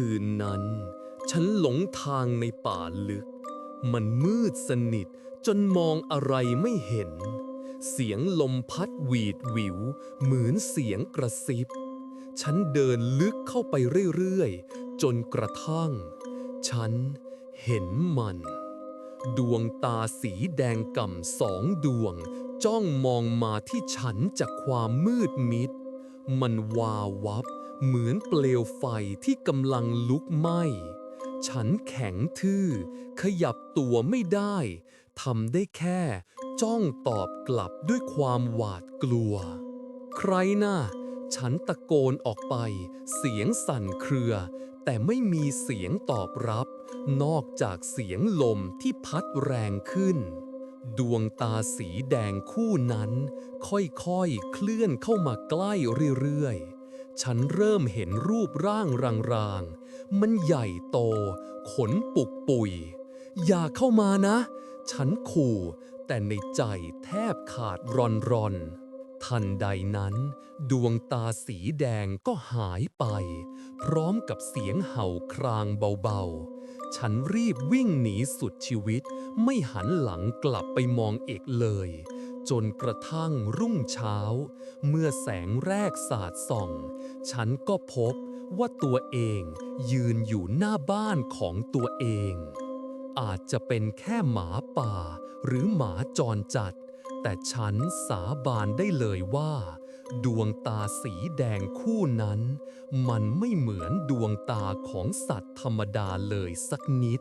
คืนนั้น ฉันหลงทางในป่าลึก มันมืดสนิทจนมองอะไรไม่เห็น เสียงลมพัดหวีดหวิว เหมือนเสียงกระซิบ ฉันเดินลึกเข้าไปเรื่อยๆ จนกระทั่ง ฉันเห็นมัน ดวงตาสีแดงก่ำสองดวง จ้องมองมาที่ฉันจากความมืดมิด มันวาวับ เหมือนเปลวไฟที่กำลังลุกไหม้ ฉันแข็งทื่อ ขยับตัวไม่ได้ทำได้แค่ จ้องตอบกลับด้วยความหวาดกลัว ใครน่ะ ฉันตะโกนออกไป เสียงสั่นเครือ แต่ไม่มีเสียงตอบรับ นอกจากเสียงลมที่พัดแรงขึ้น ดวงตาสีแดงคู่นั้น ค่อยๆ เคลื่อนเข้ามาใกล้เรื่อยๆ ฉันเริ่มเห็นรูปร่างรางๆ มันใหญ่โต ขนปุกปุย อย่าเข้ามานะ ฉันขู่ แต่ในใจแทบขาดรอนรอน ทันใดนั้น ดวงตาสีแดงก็หายไป พร้อมกับเสียงเห่าครางเบาๆ ฉันรีบวิ่งหนีสุดชีวิต ไม่หันหลังกลับไปมองเอกเลย จนกระทั่งรุ่งเช้า เมื่อแสงแรกสาดส่อง ฉันก็พบว่าตัวเองยืนอยู่หน้าบ้านของตัวเอง อาจจะเป็นแค่หมาป่าหรือหมาจรจัด แต่ฉันสาบานได้เลยว่า ดวงตาสีแดงคู่นั้น มันไม่เหมือนดวงตาของสัตว์ธรรมดาเลยสักนิด